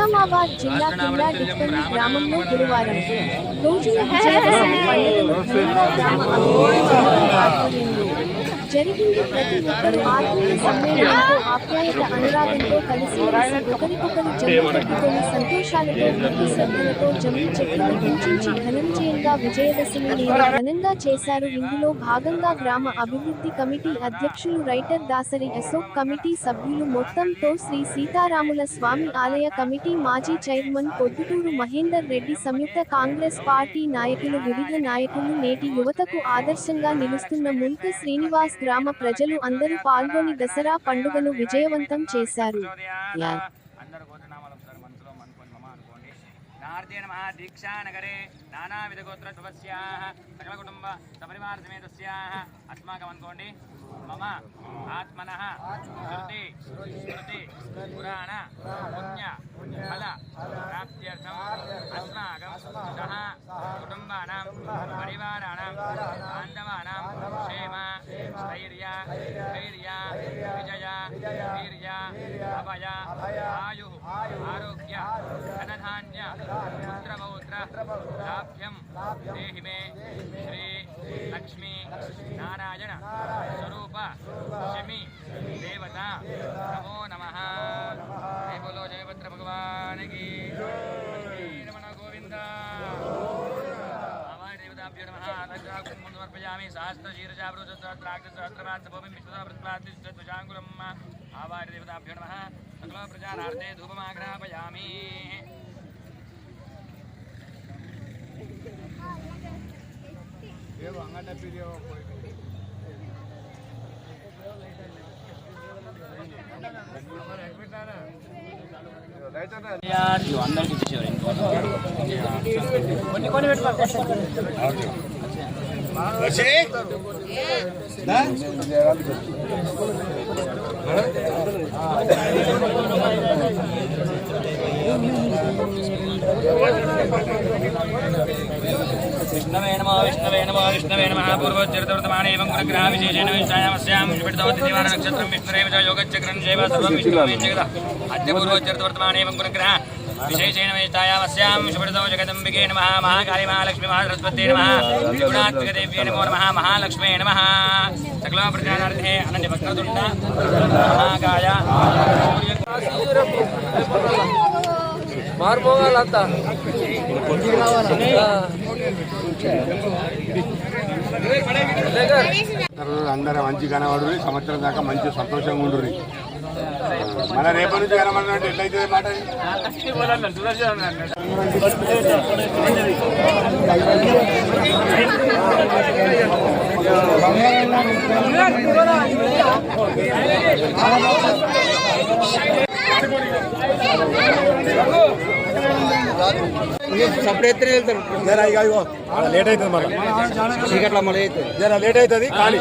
ఆదిలాబాద్ జిల్లా కింద డిక్కని గ్రామంలో గురువారం రోజుల విజయదశమి పండుగను జిల్లా గ్రామ అభివృద్ధి సమితి ఆధ్వర్యంలో జరిగింది ప్రతి ఒక్కరూ. ఆత్మీయ సమ్మేళనంతో ఆప్యాయత అనురాగంతో కలిసి ఒకరికొకరు జరుగుతున్న సంతోషాలతో భక్తి శ్రద్ధలతో జమ్మి చెట్లను పూజించి ఘనంజయంగా విజయదశమిని ఘనంగా చేశారు. ఇందులో భాగంగా గ్రామ అభివృద్ధి కమిటీ అధ్యక్షులు రైటర్ దాసరి అశోక్ కమిటీ సభ్యులు మొత్తంతో శ్రీ సీతారాముల స్వామి ఆలయ కమిటీ మాజీ చైర్మన్ పొద్దుటూరు మహేందర్ రెడ్డి సంయుక్త కాంగ్రెస్ పార్టీ నాయకులు వివిధ నాయకులు నేటి యువతకు ఆదర్శంగా నిలుస్తున్న ముల్క శ్రీనివాస్ గ్రామ ప్రజలు అందరూ పాల్గొని దసరా పండుగను విజయవంతం చేశారు. యా. మమ అనుకోండి. నార్దేన మహా దీక్షా నగరే సకల కుటుంబ సపరివార అస్మాకం అనుకోండి. మమ శృతి పురాణ పుణ్య ఫల धैर्या धैर्या विजया वीर्या अभया आयु आरोग्य धनधान्य पुत्र पौत्र लाभ्यम देहि मे श्री लक्ष्मी नारायण स्वरूप शमी देवता नमो नमः जय बोलो जयपत्र भगवान की नमः गोविंदा नमः భగవానికి రమణ గోవింద దేవతాభ్యో నమః అగ్రాకుం సమర్పయామి సహస్రశీర్షావృతసహస్రాగ్రసహస్రపాత్రభూమిం విశ్వదావృత్ప్లాతిష్టధ్వజాంగులం ఆవారి దేవతాభ్యో నమః సకల ప్రజానార్థే ధూపమాగ్రాపయామి అందరికి ఇచ్చేవారు కొన్ని కొన్ని విష్ణవే నమో విష్ణవే నమో విష్ణవే నమః. పూర్వోచ్చరితవర్తమానే ఏవం గుణగ్రహ విశేషేణ విష్ణాయామస్యాం విష్ణుభృతవతి నక్షత్రం విష్ణురేవ చ యోగచక్రం చైవ సర్వం విష్ణుమే జగద. అద్య పూర్వోచ్చరితవర్తమానే ఏవం గుణగ్రహ విశేషేణ విష్ణాయామస్యాం శుభృతవ జగదంబికే నమః మహాకాళీ మహాలక్ష్మి మహాసరస్వత్యై నమః త్రిగుణాత్మకదేవ్యై నమో నమః మహాలక్ష్మే నమః సకల ప్రజానార్థే అనంత వక్రతుండ మహాకాయ మారిపోవాలంతా అందరూ మంచి కనబడు సంవత్సరం దాకా మంచి సంతోషంగా ఉండు మన రేపటి నుంచి కనబడినట్టు ఎట్లయితే మాట? సపరేట్ వెళ్తారు. జర ఇక లేట్ అవుతుంది మరి. చీకట్ల మళ్ళీ అవుతుంది జర లేట్ అవుతుంది కానీ